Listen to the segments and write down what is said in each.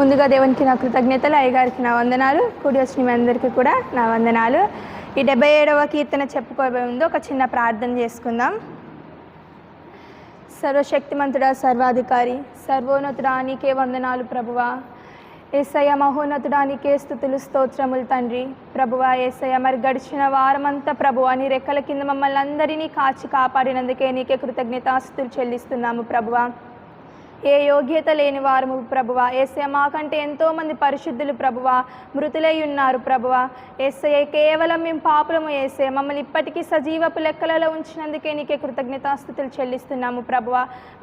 ముందుగా దేవునికి నా కృతజ్ఞతలు అయ్యగారికి నా వందనాలు కూడి వచ్చిన మీ అందరికీ కూడా నా వందనాలు. ఈ డెబ్బై ఏడవ కీర్తన చెప్పుకోబోయే ముందు ఒక చిన్న ప్రార్థన చేసుకుందాం. సర్వశక్తిమంతుడా సర్వాధికారి సర్వోన్నతుడా నీకే వందనాలు ప్రభువా. ఏసయ్య మహోన్నతుడా నీకే స్థుతులు స్తోత్రములు తండ్రి. ప్రభువా ఏసయ్య మరి గడిచిన వారమంతా ప్రభువా నీ రెక్కల కింద మమ్మల్ని అందరినీ కాచి కాపాడినందుకే నీకే కృతజ్ఞతాస్తులు చెల్లిస్తున్నాము ప్రభువా. ఏ యోగ్యత లేని వారు ప్రభువ. ఏసయ మాకంటే ఎంతోమంది పరిశుద్ధులు ప్రభువా. మృతులై ఉన్నారు ప్రభువ. ఏసయ కేవలం మేము పాపులము ఏసే మమ్మల్ని ఇప్పటికీ సజీవపు లెక్కలలో ఉంచినందుకే నీకే కృతజ్ఞతాస్థుతులు చెల్లిస్తున్నాము ప్రభువ.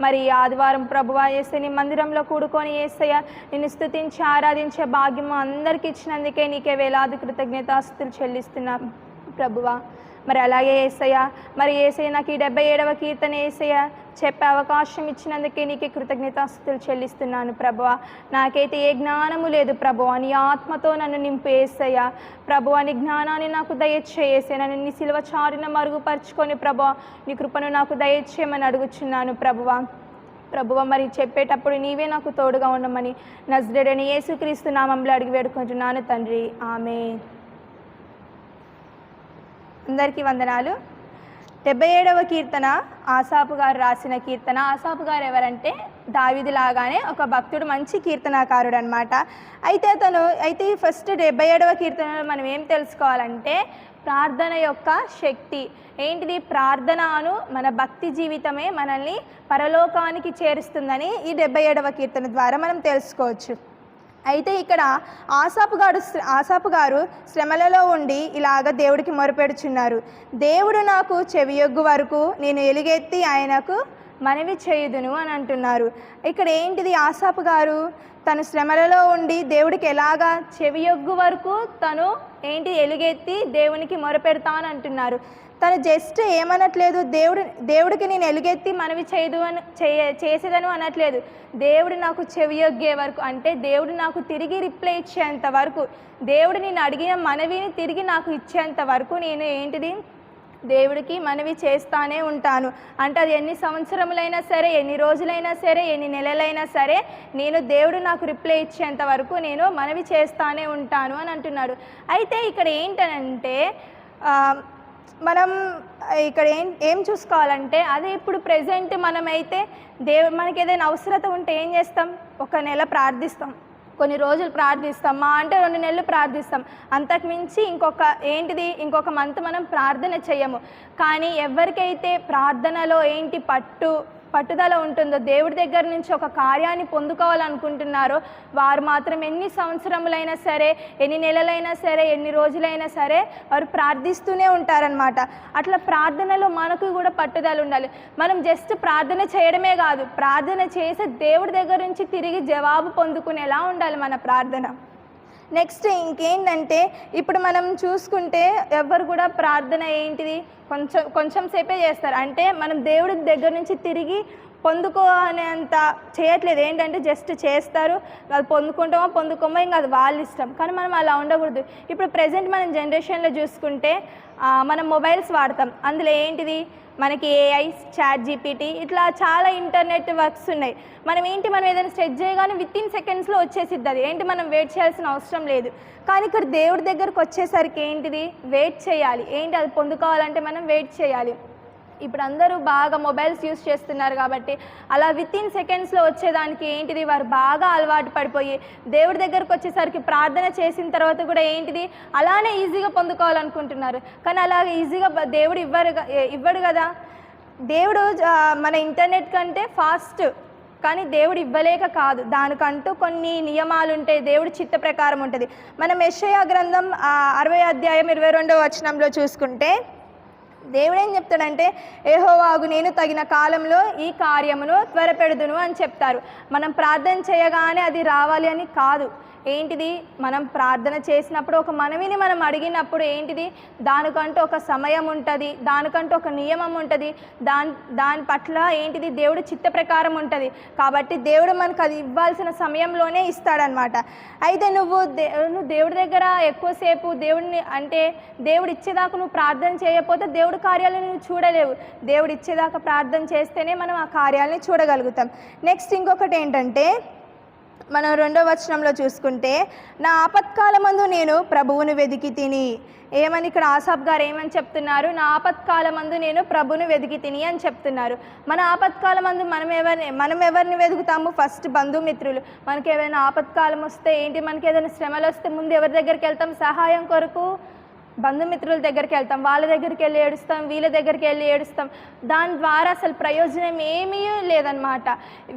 మరి ఆదివారం ప్రభువా ఏసే నీ మందిరంలో కూడుకొని ఏసయ నిన్ను స్థుతించి ఆరాధించే భాగ్యము అందరికి ఇచ్చినందుకే నీకే వేలాది కృతజ్ఞతాస్థుతులు చెల్లిస్తున్నాం ప్రభువా. మరి అలాగే ఏసయ్య. మరి ఏసయ్య నాకు ఈ డెబ్బై ఏడవ కీర్తన ఏసయ్య చెప్పే అవకాశం ఇచ్చినందుకే నీకే కృతజ్ఞతాస్తుతులు చెల్లిస్తున్నాను ప్రభువ. నాకైతే ఏ జ్ఞానము లేదు ప్రభు అని ఆత్మతో నన్ను నింపు ఏసయ్య. ప్రభు అని జ్ఞానాన్ని నాకు దయచేసే నన్ను నీ సిలువ చారిన మరుగుపరుచుకొని ప్రభువ నీ కృపను నాకు దయచేయమని అడుగుచున్నాను ప్రభువ. ప్రభువ మరి చెప్పేటప్పుడు నీవే నాకు తోడుగా ఉండమని నజడని యేసుక్రీస్తు నామంలో అడిగి వేడుకుంటున్నాను తండ్రి. ఆమె అందరికీ వందనాలు. డెబ్బై ఏడవ కీర్తన ఆసాపు గారు రాసిన కీర్తన. ఆసాపు గారు ఎవరంటే దావిది లాగానే ఒక భక్తుడు మంచి కీర్తనాకారుడు అనమాట అయితే అతను అయితే ఈ ఫస్ట్ డెబ్బై ఏడవ కీర్తనలో మనం ఏం తెలుసుకోవాలంటే ప్రార్థన యొక్క శక్తి. ఏంటిది? ప్రార్థనను మన భక్తి జీవితమే మనల్ని పరలోకానికి చేరుస్తుందని ఈ డెబ్బై ఏడవ కీర్తన ద్వారా మనం తెలుసుకోవచ్చు. అయితే ఇక్కడ ఆసాపు గారు ఆసాపు గారు శ్రమలలో ఉండి ఇలాగ దేవుడికి మొరపెడుచున్నారు. దేవుడు నాకు చెవియొగ్గు వరకు నేను ఎలుగెత్తి ఆయనకు మనవి చేయుదును అని అంటున్నారు. ఇక్కడ ఏంటిది ఆసాపు గారు? తను శ్రమలలో ఉండి దేవుడికి ఎలాగా చెవియొగ్గు వరకు తను ఏంటి ఎలుగెత్తి దేవునికి మొరపెడతాను అంటున్నారు. తను జస్ట్ ఏమనట్లేదు దేవుడు దేవుడికి నేను ఎలుగెత్తి మనవి చేయదు అని చేయ చేసేదను అనట్లేదు. దేవుడు నాకు చెవియొగ్గే వరకు అంటే దేవుడు నాకు తిరిగి రిప్లై ఇచ్చేంత వరకు దేవుడు నేను అడిగిన మనవిని తిరిగి నాకు ఇచ్చేంత వరకు నేను ఏంటిది? దేవుడికి మనవి చేస్తానే ఉంటాను. అంటే అది ఎన్ని సంవత్సరములైనా సరే ఎన్ని రోజులైనా సరే ఎన్ని నెలలైనా సరే నేను దేవుడు నాకు రిప్లై ఇచ్చేంత వరకు నేను మనవి చేస్తానే ఉంటాను అని అంటున్నాడు. అయితే ఇక్కడ ఏంటనంటే మనం ఇక్కడ ఏం ఏం చూసుకోవాలంటే అదే ఇప్పుడు ప్రజెంట్ మనమైతే దేవు మనకి ఏదైనా అవసరత ఉంటే ఏం చేస్తాం? ఒక నెల ప్రార్థిస్తాం. కొన్ని రోజులు ప్రార్థిస్తాం. మా అంటే రెండు నెలలు ప్రార్థిస్తాం. అంతకు మించి ఇంకొక ఏంటిది? ఇంకొక మంత్ మనం ప్రార్థన చేయము కానీ ఎవరికైతే ప్రార్థనలో ఏంటి పట్టు పట్టుదల ఉంటుందో దేవుడి దగ్గర నుంచి ఒక కార్యాన్ని పొందుకోవాలనుకుంటున్నారో వారు మాత్రం ఎన్ని సంవత్సరములైనా సరే ఎన్ని నెలలైనా సరే ఎన్ని రోజులైనా సరే వారు ప్రార్థిస్తూనే ఉంటారనమాట అట్లా ప్రార్థనలో మనకు కూడా పట్టుదల ఉండాలి. మనం జస్ట్ ప్రార్థన చేయడమే కాదు ప్రార్థన చేసి దేవుడి దగ్గర నుంచి తిరిగి జవాబు పొందుకునేలా ఉండాలి మన ప్రార్థన. నెక్స్ట్ ఇంకేంటంటే ఇప్పుడు మనం చూసుకుంటే ఎవరు కూడా ప్రార్థన ఏంటిది? కొంచెం కొంచెం సేపే చేస్తారు. అంటే మనం దేవుడి దగ్గర నుంచి తిరిగి పొందుకోనేంత చేయట్లేదు. ఏంటంటే జస్ట్ చేస్తారు. అది పొందుకుంటామో పొందుకోమో ఇంకా అది వాళ్ళ ఇష్టం. కానీ మనం అలా ఉండకూడదు. ఇప్పుడు ప్రజెంట్ మనం జనరేషన్లో చూసుకుంటే మనం మొబైల్స్ వాడతాం. అందులో ఏంటిది? మనకి ఏఐ చాట్ జీపీటీ ఇట్లా చాలా ఇంటర్నెట్ వర్క్స్ ఉన్నాయి. మనం ఏంటి? మనం ఏదైనా స్ట్రెచ్ చేయగానే విత్ ఇన్ సెకండ్స్లో వచ్చేసిద్ది అది. ఏంటి? మనం వెయిట్ చేయాల్సిన అవసరం లేదు. కానీ ఇక్కడ దేవుడి దగ్గరకు వచ్చేసరికి ఏంటిది? వెయిట్ చేయాలి. ఏంటి? అది పొందుకోవాలంటే మనం వెయిట్ చేయాలి. ఇప్పుడు అందరూ బాగా మొబైల్స్ యూస్ చేస్తున్నారు కాబట్టి అలా విత్ ఇన్ సెకండ్స్లో వచ్చేదానికి ఏంటిది? వారు బాగా అలవాటు పడిపోయి దేవుడి దగ్గరకు వచ్చేసరికి ప్రార్థన చేసిన తర్వాత కూడా ఏంటిది? అలానే ఈజీగా పొందుకోవాలనుకుంటున్నారు. కానీ అలా ఈజీగా దేవుడు ఇవ్వరు ఇవ్వడు కదా? దేవుడు మన ఇంటర్నెట్ కంటే ఫాస్ట్ కానీ దేవుడు ఇవ్వలేక కాదు. దానికంటూ కొన్ని నియమాలు ఉంటాయి. దేవుడి చిత్త ప్రకారం ఉంటుంది. మనం యెషయా గ్రంథం అరవై అధ్యాయం ఇరవై రెండవ వచనంలో చూసుకుంటే దేవుడు ఏం చెప్తాడంటే ఏహోవాగు నేను తగిన కాలంలో ఈ కార్యమును త్వరపెడుదును అని చెప్తారు. మనం ప్రార్థన చేయగానే అది రావాలి అని కాదు. ఏంటిది? మనం ప్రార్థన చేసినప్పుడు ఒక మనవిని మనం అడిగినప్పుడు ఏంటిది? దానికంటూ ఒక సమయం ఉంటుంది దానికంటూ ఒక నియమం ఉంటుంది దాని దాని పట్ల ఏంటిది? దేవుడు చిత్త ప్రకారం ఉంటుంది. కాబట్టి దేవుడు మనకు అది ఇవ్వాల్సిన సమయంలోనే ఇస్తాడనమాట. అయితే నువ్వు దే నువ్వు దేవుడి దగ్గర ఎక్కువసేపు దేవుడిని అంటే దేవుడు ఇచ్చేదాకా నువ్వు ప్రార్థన చేయకపోతే దేవుడి కార్యాలను నువ్వు చూడలేవు. దేవుడు ఇచ్చేదాకా ప్రార్థన చేస్తేనే మనం ఆ కార్యాలని చూడగలుగుతాం. నెక్స్ట్ ఇంకొకటి ఏంటంటే మనం రెండో వచనంలో చూసుకుంటే నా ఆపత్కాలమందు నేను ప్రభువును వెదికి తిని. ఏమని ఇక్కడ ఆసాబ్ గారు ఏమని చెప్తున్నారు? నా ఆపత్కాలమందు నేను ప్రభువును వెదికి తిని అని చెప్తున్నారు. మన ఆపత్కాలమందు మనం ఎవరిని మనం ఎవరిని వెతుకుతాము ఫస్ట్ బంధుమిత్రులు. మనకి ఏదైనా ఆపత్కాలం వస్తే ఏంటి? మనకి ఏదైనా శ్రమలు వస్తే ముందు ఎవరి దగ్గరికి వెళ్తాం? సహాయం కొరకు బంధుమిత్రుల దగ్గరికి వెళ్తాం వాళ్ళ దగ్గరికి వెళ్ళి ఏడుస్తాం వీళ్ళ దగ్గరికి వెళ్ళి ఏడుస్తాం. దాని ద్వారా అసలు ప్రయోజనం ఏమీ లేదనమాట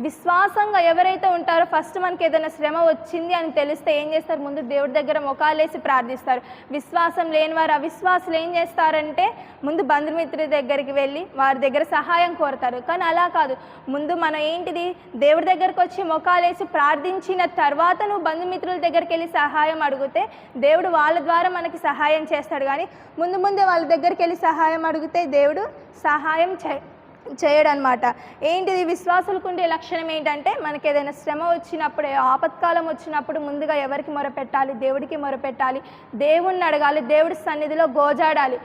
విశ్వాసంగా ఎవరైతే ఉంటారో ఫస్ట్ మనకి ఏదైనా శ్రమ వచ్చింది అని తెలిస్తే ఏం చేస్తారు? ముందు దేవుడి దగ్గర మొకాలేసి ప్రార్థిస్తారు. విశ్వాసం లేని వారు అవిశ్వాసులు ఏం చేస్తారంటే ముందు బంధుమిత్రుల దగ్గరికి వెళ్ళి వారి దగ్గర సహాయం కోరతారు. కానీ అలా కాదు. ముందు మనం ఏంటిది? దేవుడి దగ్గరకు వచ్చి మొకాలేసి ప్రార్థించిన తర్వాత నువ్వు బంధుమిత్రుల దగ్గరికి వెళ్ళి సహాయం అడిగితే దేవుడు వాళ్ళ ద్వారా మనకి సహాయం చేస్తాడు. కానీ ముందు ముందే వాళ్ళ దగ్గరికి వెళ్ళి సహాయం అడిగితే దేవుడు సహాయం చే చేయడనమాట ఏంటిది? విశ్వాసులకు ఉండే లక్షణం ఏంటంటే మనకి ఏదైనా శ్రమ వచ్చినప్పుడు ఆపత్కాలం వచ్చినప్పుడు ముందుగా ఎవరికి మొరపెట్టాలి? దేవుడికి మొరపెట్టాలి. దేవుణ్ణి అడగాలి. దేవుడి సన్నిధిలో గోజాడాలి.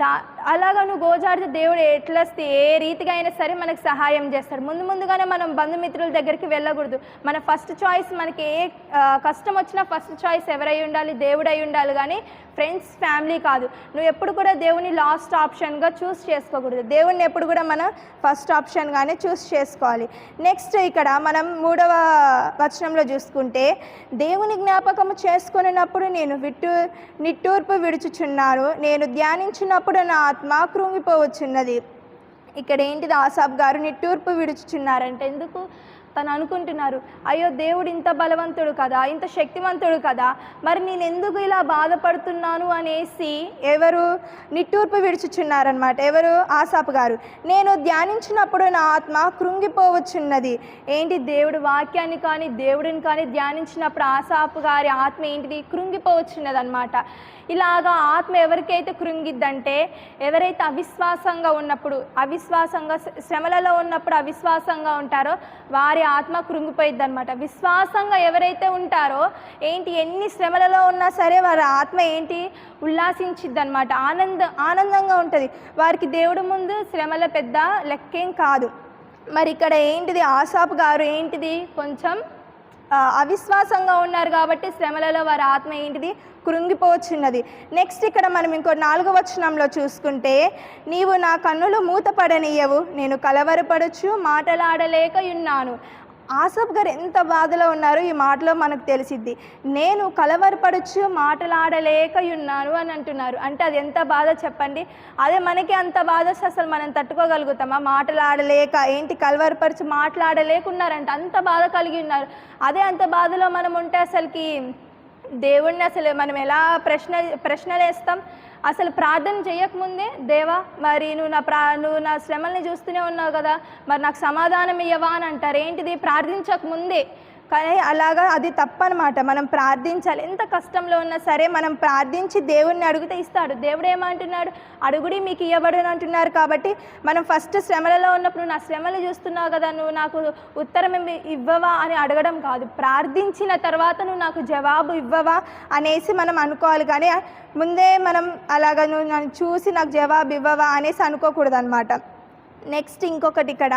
దా అలాగా నువ్వు గోజాడితే దేవుడు ఎట్లా ఏ రీతిగా అయినా సరే మనకు సహాయం చేస్తాడు. ముందు ముందుగానే మనం బంధుమిత్రుల దగ్గరికి వెళ్ళకూడదు. మన ఫస్ట్ చాయిస్ మనకి ఏ కష్టం వచ్చినా ఫస్ట్ చాయిస్ ఎవరై ఉండాలి? దేవుడు అయి ఉండాలి. కానీ ఫ్రెండ్స్ ఫ్యామిలీ కాదు. నువ్వు ఎప్పుడు కూడా దేవుని లాస్ట్ ఆప్షన్గా చూస్ చేసుకోకూడదు. దేవుణ్ణి ఎప్పుడు కూడా మనం ఫస్ట్ ఆప్షన్గానే చూస్ చేసుకోవాలి. నెక్స్ట్ ఇక్కడ మనం మూడవ వచనంలో చూసుకుంటే దేవుని జ్ఞాపకము చేసుకున్నప్పుడు నేను విట్టు నిట్టూర్పు విడుచుచున్నాను. నేను ధ్యానించినప్పుడు నా ఆత్మ కృంగిపోవచ్చున్నది. ఇక్కడ ఏంటిది? ఆసాబ్ గారు నిట్టూర్పు విడుచుచున్నారంటే ఎందుకు? తను అనుకుంటున్నారు అయ్యో దేవుడు ఇంత బలవంతుడు కదా ఇంత శక్తివంతుడు కదా మరి నేను ఎందుకు ఇలా బాధపడుతున్నాను? అనేసి ఎవరు నిట్టూర్పు విడుచుచున్నారనమాట ఎవరు? ఆసాపు గారు. నేను ధ్యానించినప్పుడు నా ఆత్మ కృంగిపోవచ్చున్నది. ఏంటి దేవుడు వాక్యాన్ని కానీ దేవుడిని కానీ ధ్యానించినప్పుడు ఆసాపు గారి ఆత్మ ఏంటిది? కృంగిపోవచ్చున్నది అనమాట ఇలాగా ఆత్మ ఎవరికైతే కృంగిద్దంటే ఎవరైతే అవిశ్వాసంగా ఉన్నప్పుడు అవిశ్వాసంగా శ్రమలలో ఉన్నప్పుడు అవిశ్వాసంగా ఉంటారో వారి ఆత్మ కృంగిపోయిద్ది అనమాట విశ్వాసంగా ఎవరైతే ఉంటారో ఏంటి ఎన్ని శ్రమలలో ఉన్నా సరే వారి ఆత్మ ఏంటి ఉల్లాసించిద్ది అనమాట ఆనంద ఆనందంగా ఉంటుంది. వారికి దేవుడు ముందు శ్రమల పెద్ద లెక్కేం కాదు. మరి ఇక్కడ ఏంటిది? ఆసాపు గారు ఏంటిది? కొంచెం అవిశ్వాసంగా ఉన్నారు కాబట్టి శ్రమలలో వారి ఆత్మ ఏంటిది? కృంగిపోచున్నది. నెక్స్ట్ ఇక్కడ మనం ఇంకో నాలుగు వచనంలో చూసుకుంటే నీవు నా కన్నులు మూతపడనీయవు నేను కలవరపడచ్చు మాటలాడలేక ఉన్నాను. ఆసఫ్ గారు ఎంత బాధలో ఉన్నారో ఈ మాటలో మనకు తెలిసిద్ది. నేను కలవరపడచ్చు మాటలాడలేక ఉన్నాను అని అంటున్నారు. అంటే అది ఎంత బాధ చెప్పండి? అదే మనకి అంత బాధ అసలు మనం తట్టుకోగలుగుతామా? మాటలాడలేక ఏంటి కలవరపరచు మాట్లాడలేకున్నారంట. అంత బాధ కలిగి ఉన్నారు. అదే అంత బాధలో మనం ఉంటే అసలుకి దేవుణ్ణి అసలు మనం ఎలా ప్రశ్న ప్రశ్నలు వేస్తాం అసలు ప్రార్థన చేయకముందే దేవా మరి నువ్వు నా ప్రా నువ్వు నా శ్రమల్ని చూస్తూనే ఉన్నావు కదా మరి నాకు సమాధానం ఇవ్వవా అని అంటారు. ఏంటిది? ప్రార్థించకముందే. కానీ అలాగా అది తప్పనమాట. మనం ప్రార్థించాలి. ఎంత కష్టంలో ఉన్నా సరే మనం ప్రార్థించి దేవుణ్ణి అడిగితే ఇస్తాడు. దేవుడు ఏమంటున్నాడు? అడుగుడి మీకు ఇవ్వబడును అంటున్నారు కాబట్టి మనం ఫస్ట్ శ్రమలలో ఉన్నప్పుడు నువ్వు నా శ్రమలు చూస్తున్నావు కదా నువ్వు నాకు ఉత్తరం ఇవ్వవా అని అడగడం కాదు. ప్రార్థించిన తర్వాత నువ్వు నాకు జవాబు ఇవ్వవా అనేసి మనం అనుకోవాలి. కానీ ముందే మనం అలాగ నువ్వు నన్ను చూసి నాకు జవాబు ఇవ్వవా అనేసి అనుకోకూడదు అనమాట నెక్స్ట్ ఇంకొకటి ఇక్కడ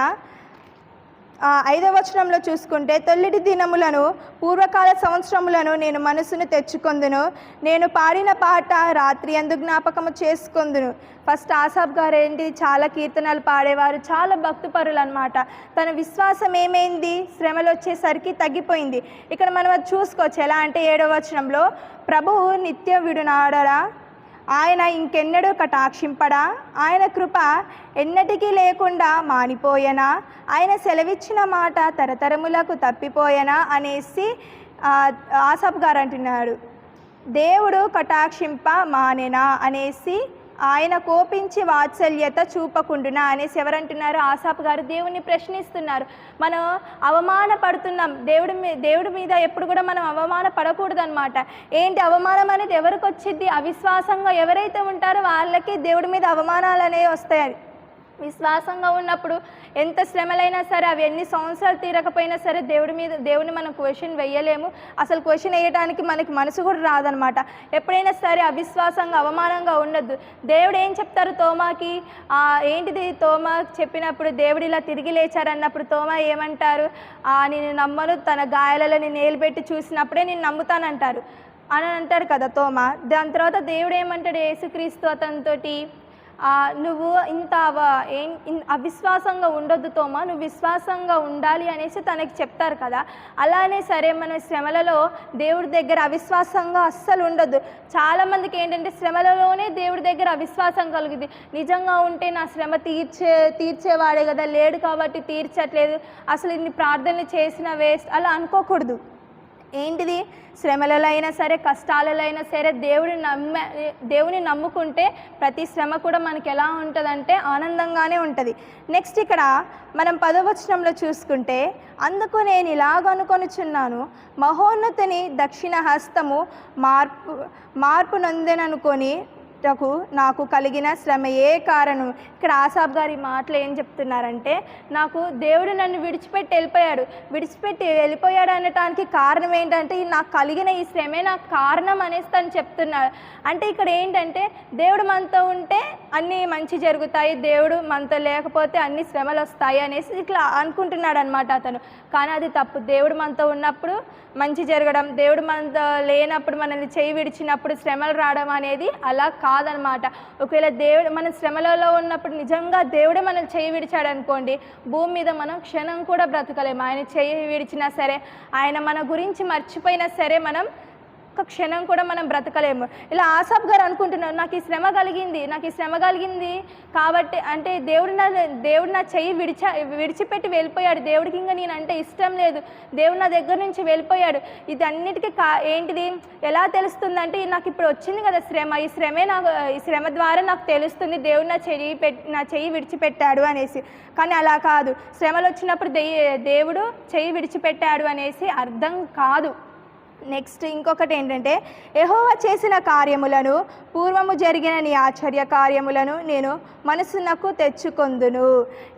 ఐదవ వచనంలో చూసుకుంటే తొల్లిడి దినములను పూర్వకాల సంవత్సరములను నేను మనసును తెచ్చుకొందును. నేను పాడిన పాట రాత్రి అందు జ్ఞాపకము చేసుకొందును. ఫస్ట్ ఆసాబ్ గారు ఏంటి? చాలా కీర్తనలు పాడేవారు చాలా భక్తిపరులు అనమాట తన విశ్వాసం ఏమైంది? శ్రమలు వచ్చేసరికి తగ్గిపోయింది. ఇక్కడ మనం అది చూసుకోవచ్చు. ఎలా అంటే ఏడవ వచనంలో ప్రభువు నిత్య విడునాడరా ఆయన ఇంకెన్నడూ కటాక్షింపడా? ఆయన కృప ఎన్నటికీ లేకుండా మానిపోయనా? ఆయన సెలవిచ్చిన మాట తరతరములకు తప్పిపోయనా అనేసి ఆ, ఆసఫ్ గారు అంటున్నాడు. దేవుడు కటాక్షింప మానేనా అనేసి ఆయన కోపించి వాత్సల్యత చూపకుండునా అనేసి ఎవరంటున్నారు? ఆసాప్ గారు దేవుణ్ణి ప్రశ్నిస్తున్నారు. మనం అవమాన పడుతున్నాం. దేవుడి మీ దేవుడి మీద ఎప్పుడు కూడా మనం అవమాన పడకూడదు అనమాట ఏంటి అవమానం అనేది ఎవరికి వచ్చింది అవిశ్వాసంగా ఎవరైతే ఉంటారో వాళ్ళకి దేవుడి మీద అవమానాలు అనేవి వస్తాయి. విశ్వాసంగా ఉన్నప్పుడు ఎంత శ్రమలైనా సరే అవి ఎన్ని సంవత్సరాలు తీరకపోయినా సరే దేవుడి మీద దేవుని మనం క్వశ్చన్ వేయలేము. అసలు క్వశ్చన్ వేయడానికి మనకి మనసు కూడా రాదనమాట. ఎప్పుడైనా సరే అవిశ్వాసంగా అవమానంగా ఉండద్దు. దేవుడు ఏం చెప్తారు తోమాకి? ఏంటిది తోమా చెప్పినప్పుడు దేవుడు ఇలా తిరిగి లేచారన్నప్పుడు తోమా ఏమంటారు? నేను నమ్మను తన గాయాలలో నేను పెట్టి చూసినప్పుడే నేను నమ్ముతానంటారు. అని అంటాడు కదా తోమా. దాని తర్వాత దేవుడు ఏమంటాడు? యేసుక్రీస్తు అతనితోటి నువ్వు ఇంత ఏం అవిశ్వాసంగా ఉండొద్దు తోమా నువ్వు విశ్వాసంగా ఉండాలి అనేసి తనకి చెప్తారు కదా. అలానే సరే మన శ్రమలలో దేవుడి దగ్గర అవిశ్వాసంగా అస్సలు ఉండొద్దు. చాలామందికి ఏంటంటే శ్రమలలోనే దేవుడి దగ్గర అవిశ్వాసం కలుగుద్ది. నిజంగా ఉంటే నా శ్రమ తీర్చే తీర్చేవాడే కదా లేడు కాబట్టి తీర్చట్లేదు. అసలు ఇన్ని ప్రార్థనలు చేసిన వేస్ట్. అలా అనుకోకూడదు. ఏంటిది? శ్రమలలో అయినా సరే కష్టాలలో అయినా సరే దేవుడిని నమ్మ దేవుని నమ్ముకుంటే ప్రతి శ్రమ కూడా మనకి ఎలా ఉంటుందంటే ఆనందంగానే ఉంటుంది. నెక్స్ట్ ఇక్కడ మనం పదవచనంలో చూసుకుంటే అందుకు నేను ఇలాగనుకొనుచున్నాను మహోన్నతిని దక్షిణ హస్తము మార్పు మార్పు నొందెననుకొని టకు నాకు కలిగిన శ్రమ ఏ కారణం? ఇక్కడ ఆసాబ్ గారి మాటలు ఏం చెప్తున్నారంటే నాకు దేవుడు నన్ను విడిచిపెట్టి వెళ్ళిపోయాడు. విడిచిపెట్టి వెళ్ళిపోయాడు అనటానికి కారణం ఏంటంటే నాకు కలిగిన ఈ శ్రమే నాకు కారణం అనేసి తను చెప్తున్నాడు అంటే ఇక్కడ ఏంటంటే దేవుడు మనతో ఉంటే అన్నీ మంచి జరుగుతాయి దేవుడు మనతో లేకపోతే అన్ని శ్రమలు వస్తాయి అనేసి ఇట్లా అనుకుంటున్నాడు అనమాట అతను. కానీ అది తప్పు. దేవుడు మనతో ఉన్నప్పుడు మంచి జరగడం దేవుడు మనతో లేనప్పుడు మనల్ని చేయి విడిచినప్పుడు శ్రమలు రావడం అనేది అలా కాదనమాట. ఒకవేళ దేవుడు మన శ్రమలలో ఉన్నప్పుడు నిజంగా దేవుడే మనం చేయి విడిచాడు అనుకోండి భూమి మీద మనం క్షణం కూడా బ్రతకలేము. ఆయన చేయి విడిచినా సరే ఆయన మన గురించి మర్చిపోయినా సరే మనం ఒక క్షణం కూడా మనం బ్రతకలేము. ఇలా ఆసాబ్ గారు అనుకుంటున్నారు నాకు ఈ శ్రమ కలిగింది నాకు ఈ శ్రమ కలిగింది. కాబట్టి అంటే దేవుడు నా దేవుడు నా చెయ్యి విడిచా విడిచిపెట్టి వెళ్ళిపోయాడు. దేవుడికి ఇంకా నేను అంటే ఇష్టం లేదు. దేవుడు నా దగ్గర నుంచి వెళ్ళిపోయాడు. ఇది అన్నిటికీ కా ఏంటిది? ఎలా తెలుస్తుందంటే నాకు ఇప్పుడు వచ్చింది కదా శ్రమ. ఈ శ్రమే నాకు ఈ శ్రమ ద్వారా నాకు తెలుస్తుంది. దేవుడు నా చెయ్యి పెట్ నా చెయ్యి విడిచిపెట్టాడు అనేసి. కానీ అలా కాదు. శ్రమలు వచ్చినప్పుడు దే దేవుడు చెయ్యి విడిచిపెట్టాడు అనేసి అర్థం కాదు. నెక్స్ట్ ఇంకొకటి ఏంటంటే యెహోవా చేసిన కార్యములను పూర్వము జరిగిన నీ ఆశ్చర్య కార్యములను నేను మనసునకు తెచ్చుకొందును.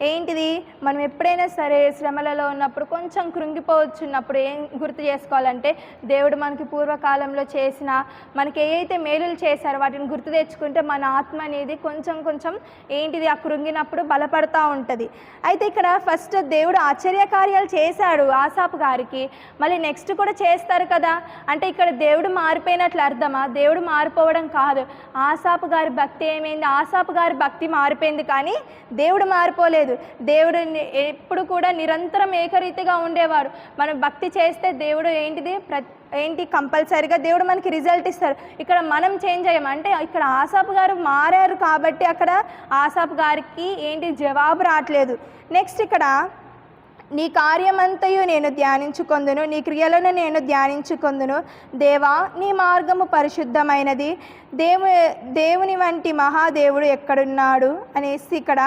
ఏంటిది? మనం ఎప్పుడైనా సరే శ్రమలలో ఉన్నప్పుడు కొంచెం కృంగిపోవచ్చున్నప్పుడు ఏం గుర్తు చేసుకోవాలంటే దేవుడు మనకి పూర్వకాలంలో చేసిన మనకి ఏదైతే మేలులు చేశారో వాటిని గుర్తు తెచ్చుకుంటే మన ఆత్మ అనేది కొంచెం కొంచెం ఏంటిది? ఆ కృంగినప్పుడు బలపడతా ఉంటుంది. అయితే ఇక్కడ ఫస్ట్ దేవుడు ఆశ్చర్య కార్యాలు చేశాడు ఆసాపు గారికి. మళ్ళీ నెక్స్ట్ కూడా చేస్తారు కదా. అంటే ఇక్కడ దేవుడు మారిపోయినట్లు అర్థమా? దేవుడు మారిపోవడం కాదు. ఆసాపు గారి భక్తి ఏమైంది? ఆసాపు గారి భక్తి మారిపోయింది కానీ దేవుడు మారిపోలేదు. దేవుడు ఎప్పుడు కూడా నిరంతరం ఏకరీతిగా ఉండేవాడు మనం భక్తి చేస్తే దేవుడు ఏంటిది? ప్ర ఏంటి? కంపల్సరీగా దేవుడు మనకి రిజల్ట్ ఇస్తారు ఇక్కడ మనం చేంజ్ అయ్యాం. అంటే ఇక్కడ ఆసాపు గారు మారారు కాబట్టి అక్కడ ఆసాపు గారికి ఏంటి? జవాబు రావట్లేదు. నెక్స్ట్ ఇక్కడ నీ కార్యమంతయు నేను ధ్యానించుకొందును నీ క్రియలను నేను ధ్యానించుకొందును. దేవా నీ మార్గము పరిశుద్ధమైనది. దేవు దేవుని వంటి మహాదేవుడు ఎక్కడున్నాడు అనేసి ఇక్కడ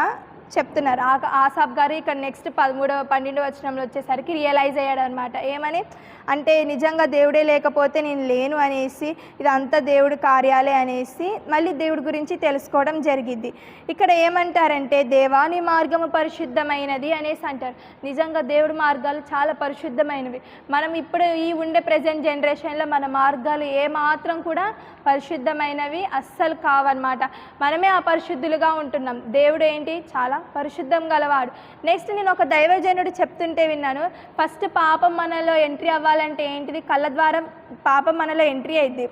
చెప్తున్నారు. ఆ ఆసాబ్ గారు ఇక్కడ నెక్స్ట్ పదమూడవ పన్నెండవ వచనంలో వచ్చేసరికి రియలైజ్ అయ్యాడు అనమాట ఏమని? అంటే నిజంగా దేవుడే లేకపోతే నేను లేను అనేసి ఇదంతా దేవుడి కార్యాలే అనేసి మళ్ళీ దేవుడి గురించి తెలుసుకోవడం జరిగింది. ఇక్కడ ఏమంటారంటే దేవాని మార్గము పరిశుద్ధమైనది అనేసి అంటారు. నిజంగా దేవుడి మార్గాలు చాలా పరిశుద్ధమైనవి. మనం ఇప్పుడు ఈ ఉండే ప్రజెంట్ జనరేషన్లో మన మార్గాలు ఏ మాత్రం కూడా పరిశుద్ధమైనవి అస్సలు కావన్నమాట. మనమే అపరిశుద్ధులుగా ఉంటున్నాం. దేవుడు ఏంటి? చాలా పరిశుద్ధం గలవాడు. నెక్స్ట్ నేను ఒక దైవజనుడు చెప్తుంటే విన్నాను. ఫస్ట్ పాపం మనలో ఎంట్రీ అవ్వాలి అవ్వాలంటే ఏంటిది? కళ్ళ ద్వారా పాపం మనలో ఎంట్రీ అయింది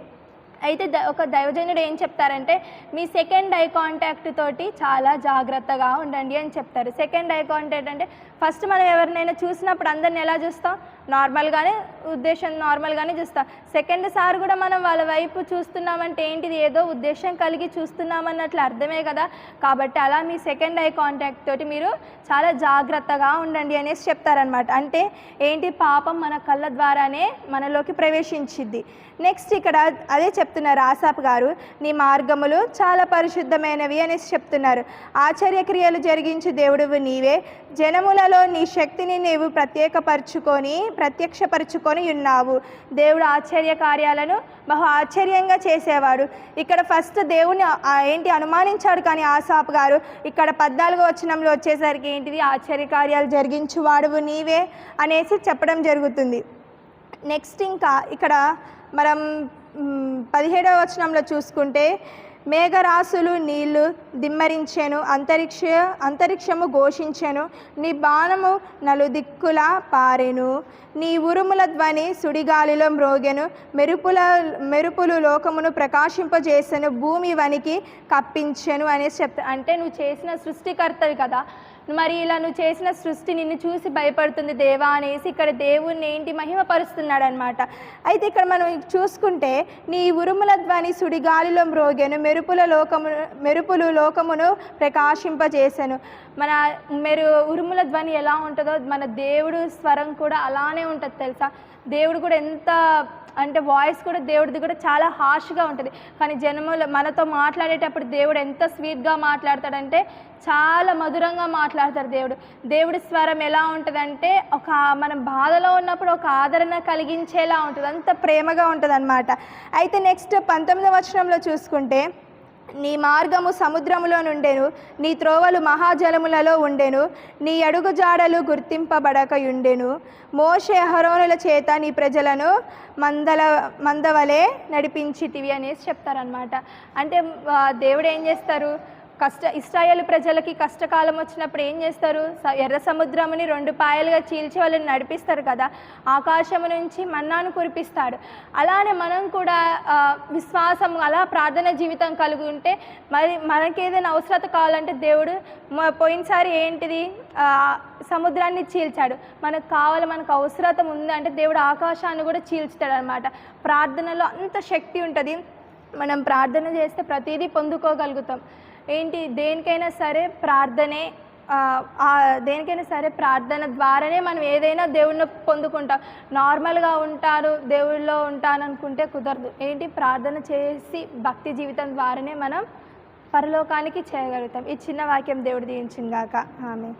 అయితే ద- ఒక దైవజనుడు ఏం చెప్తారంటే మీ సెకండ్ ఐ కాంటాక్ట్ తోటి చాలా జాగ్రత్తగా ఉండండి అని చెప్తారు. సెకండ్ ఐ కాంటాక్ట్ అంటే ఫస్ట్ మనం ఎవరినైనా చూసినప్పుడు అందరిని ఎలా చూస్తాం? నార్మల్గానే ఉద్దేశం నార్మల్గానే చూస్తాం. సెకండ్ సార్ కూడా మనం వాళ్ళ వైపు చూస్తున్నామంటే ఏంటిది? ఏదో ఉద్దేశం కలిగి చూస్తున్నామన్నట్లు అర్థమే కదా. కాబట్టి అలా మీ సెకండ్ ఐ కాంటాక్ట్ తోటి మీరు చాలా జాగ్రత్తగా ఉండండి అనేసి చెప్తారనమాట అంటే ఏంటి? పాపం మన కళ్ళ ద్వారానే మనలోకి ప్రవేశించిద్ది. నెక్స్ట్ ఇక్కడ అదే చెప్తున్నారు ఆసాప్ గారు. నీ మార్గములు చాలా పరిశుద్ధమైనవి అనేసి చెప్తున్నారు. ఆశ్చర్యక్రియలు జరిగించు దేవుడువు నీవే. జనములలో నీ శక్తిని నీవు ప్రత్యేకపరుచుకొని ప్రత్యక్షపరుచుకొని ఉన్నావు. దేవుడు ఆశ్చర్య కార్యాలను బహు ఆశ్చర్యంగా చేసేవాడు. ఇక్కడ ఫస్ట్ దేవుని ఏంటి అనుమానించాడు కానీ ఆసాపు గారు ఇక్కడ పద్నాలుగో వచనంలో వచ్చేసరికి ఏంటిది? ఆశ్చర్య కార్యాలు జరిగించువాడువు నీవే అనేసి చెప్పడం జరుగుతుంది. నెక్స్ట్ ఇంకా ఇక్కడ మనం పదిహేడవ వచనంలో చూసుకుంటే మేఘరాశులు నీళ్ళు దిమ్మరించెను అంతరిక్ష అంతరిక్షము ఘోషించెను నీ బాణము నలుదిక్కుల పారెను. నీ ఉరుముల ధ్వని సుడిగాలిలో మ్రోగెను మెరుపుల మెరుపులు లోకమును ప్రకాశింపజేసెను భూమి వనికి కప్పించెను అనేసి చెప్తా అంటే నువ్వు చేసిన సృష్టికర్తవి కదా. మరి ఇలా నువ్వు చేసిన సృష్టి నిన్ను చూసి భయపడుతుంది దేవా అనేసి ఇక్కడ దేవుణ్ణి ఏంటి మహిమపరుస్తున్నాడు అనమాట అయితే ఇక్కడ మనం చూసుకుంటే నీ ఉరుముల ధ్వని సుడిగాలిలో మ్రోగెను మెరుపుల లోకమును మెరుపులు లోకమును ప్రకాశింపజేశాను మన మెరు ఉరుముల ధ్వని ఎలా ఉంటుందో మన దేవుడు స్వరం కూడా అలానే ఉంటుంది తెలుసా? దేవుడు కూడా ఎంత అంటే వాయిస్ కూడా దేవుడిది కూడా చాలా హార్ష్గా ఉంటుంది. కానీ జనములు మనతో మాట్లాడేటప్పుడు దేవుడు ఎంత స్వీట్గా మాట్లాడతాడంటే చాలా మధురంగా మాట్లాడతాడు దేవుడు. దేవుడి స్వరం ఎలా ఉంటుందంటే ఒక మనం బాధలో ఉన్నప్పుడు ఒక ఆదరణ కలిగించేలా ఉంటుంది. అంత ప్రేమగా ఉంటుంది అయితే నెక్స్ట్ పంతొమ్మిదవ వచనంలో చూసుకుంటే నీ మార్గము సముద్రములో నుండెను నీ త్రోవలు మహాజలములలో ఉండెను నీ అడుగుజాడలు జాడలు గుర్తింపబడకయుండెను. మోషే అహరోనుల చేత నీ ప్రజలను మందల మందవలే నడిపించితివి అనేసి చెప్తారనమాట అంటే దేవుడు ఏం చేస్తారు? కష్ట ఇస్రాయేల్ ప్రజలకి కష్టకాలం వచ్చినప్పుడు ఏం చేస్తారు? స- ఎర్ర సముద్రముని రెండు పాయలుగా చీల్చి వాళ్ళని నడిపిస్తారు కదా. ఆకాశము నుంచి మన్నాను కురిపిస్తాడు అలానే మనం కూడా విశ్వాసం అలా ప్రార్థన జీవితం కలిగి ఉంటే మరి మనకేదైనా అవసరత కావాలంటే దేవుడు పోయినసారి ఏంటిది? సముద్రాన్ని చీల్చాడు. మనకు కావాలి మనకు అవసరత ఉంది అంటే దేవుడు ఆకాశాన్ని కూడా చీల్చుతాడు అనమాట ప్రార్థనలో అంత శక్తి ఉంటుంది. మనం ప్రార్థన చేస్తే ప్రతిదీ పొందుకోగలుగుతాం. ఏంటి దేనికైనా సరే ప్రార్థనే దేనికైనా సరే ప్రార్థన ద్వారానే మనం ఏదైనా దేవుడిని పొందుకుంటాం. నార్మల్గా ఉంటాను దేవుడిలో ఉంటాను అనుకుంటే కుదరదు. ఏంటి ప్రార్థన చేసి భక్తి జీవితం ద్వారానే మనం పరలోకానికి చేయగలుగుతాం ఈ చిన్న వాక్యం దేవుడు దీవించిందాక. ఆమె